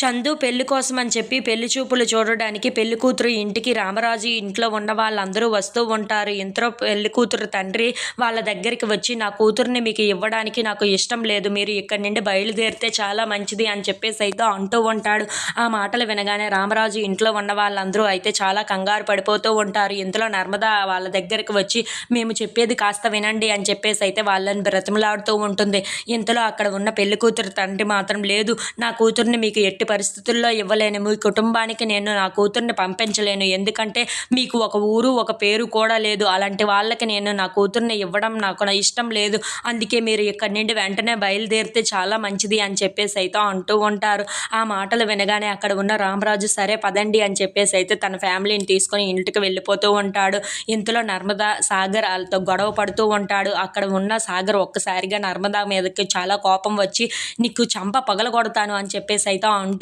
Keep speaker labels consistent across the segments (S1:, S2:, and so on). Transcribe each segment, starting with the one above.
S1: చందు పెళ్ళి కోసం అని చెప్పి పెళ్ళి చూపులు చూడడానికి పెళ్ళి కూతురు ఇంటికి రామరాజు ఇంట్లో ఉన్న వాళ్ళందరూ వస్తూ ఉంటారు. ఇంట్లో పెళ్ళి కూతురు తండ్రి వాళ్ళ దగ్గరికి వచ్చి నా కూతుర్ని మీకు ఇవ్వడానికి నాకు ఇష్టం లేదు. మీరు ఇక్కడి నుండి బయలుదేరితే చాలా మంచిది అని చెప్పేసి అయితే అంటూ ఉంటాడు. ఆ మాటలు వినగానే రామరాజు ఇంట్లో ఉన్న వాళ్ళందరూ అయితే చాలా కంగారు పడిపోతూ ఉంటారు. ఇంతలో నర్మద వాళ్ళ దగ్గరికి వచ్చి మేము చెప్పేది కాస్త వినండి అని చెప్పేసి అయితే వాళ్ళని బ్రతిమలాడుతూ ఉంటుంది. ఇంతలో అక్కడ ఉన్న పెళ్ళి కూతురు తండ్రి మాత్రం లేదు నా కూతుర్ని మీకు ఎట్టి పరిస్థితుల్లో ఇవ్వలేను మీ కుటుంబానికి నేను నా కూతుర్ని పంపించలేను. ఎందుకంటే మీకు ఒక ఊరు ఒక పేరు కూడా లేదు. అలాంటి వాళ్ళకి నేను నా కూతుర్ని ఇవ్వడం నాకు నా ఇష్టం లేదు. అందుకే మీరు ఇక్కడి నుండి వెంటనే బయలుదేరితే చాలా మంచిది అని చెప్పేసి అయితే అంటూ ఉంటారు. ఆ మాటలు వినగానే అక్కడ ఉన్న రామరాజు సరే పదండి అని చెప్పేసి అయితే తన ఫ్యామిలీని తీసుకొని ఇంటికి వెళ్ళిపోతూ ఉంటాడు. ఇంతలో నర్మదా సాగర్ వాళ్ళతో గొడవ పడుతూ ఉంటాడు. అక్కడ ఉన్న సాగర్ ఒక్కసారిగా నర్మదా మీదకి చాలా కోపం వచ్చి నీకు చంప పగలగొడతాను అని చెప్పేసి అయితే అంటూ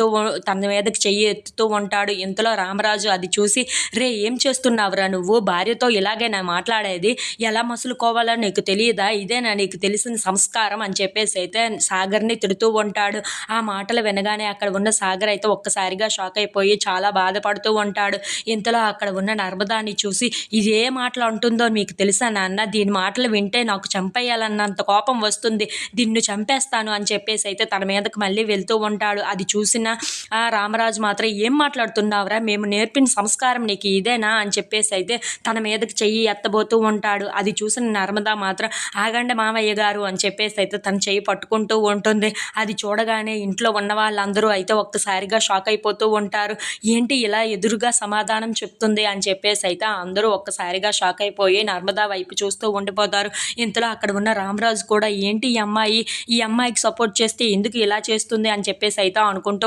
S1: తన మీదకి చెయ్యి ఎత్తుతూ ఉంటాడు. ఇంతలో రామరాజు అది చూసి రే ఏం చేస్తున్నావురా నువ్వు? భార్యతో ఇలాగైనా మాట్లాడేది? ఎలా మసులుకోవాలో నీకు తెలియదా ఇదేనా నీకు తెలిసిన సంస్కారం? అని చెప్పేసి అయితే సాగర్ని తిడుతూ ఉంటాడు. ఆ మాటలు వినగానే అక్కడ ఉన్న సాగర్ అయితే ఒక్కసారిగా షాక్ అయిపోయి చాలా బాధపడుతూ ఉంటాడు. ఇంతలో అక్కడ ఉన్న నర్మదాని చూసి ఇది ఏ మాటలు అంటుందో మీకు తెలుసా నాన్న? దీని మాటలు వింటే నాకు చంపేయాలన్నంత కోపం వస్తుంది. దీన్ని చంపేస్తాను అని చెప్పేసి అయితే తన మీదకి మళ్ళీ వెళ్తూ ఉంటాడు. అది చూసిన ఆ రామరాజు మాత్రం ఏం మాట్లాడుతున్నావురా? మేము నేర్పిన సంస్కారం నీకు ఇదేనా? అని చెప్పేసి అయితే తన మీదకి చెయ్యి ఎత్తబోతూ ఉంటాడు. అది చూసిన నర్మదా మాత్రం ఆగండి మామయ్య గారు అని చెప్పేసి అయితే తన చెయ్యి పట్టుకుంటూ ఉంటుంది. అది చూడగానే ఇంట్లో ఉన్న వాళ్ళందరూ అయితే ఒక్కసారిగా షాక్ అయిపోతూ ఉంటారు. ఏంటి ఇలా ఎదురుగా సమాధానం చెప్తుంది? అని చెప్పేసి అయితే అందరూ ఒక్కసారిగా షాక్ అయిపోయి నర్మదా వైపు చూస్తూ ఉండిపోతారు. ఇంతలో అక్కడ ఉన్న రామరాజు కూడా ఏంటి ఈ అమ్మాయి? ఈ అమ్మాయికి సపోర్ట్ చేస్తే ఎందుకు ఇలా చేస్తుంది? అని చెప్పేసి అయితే అనుకుంటూ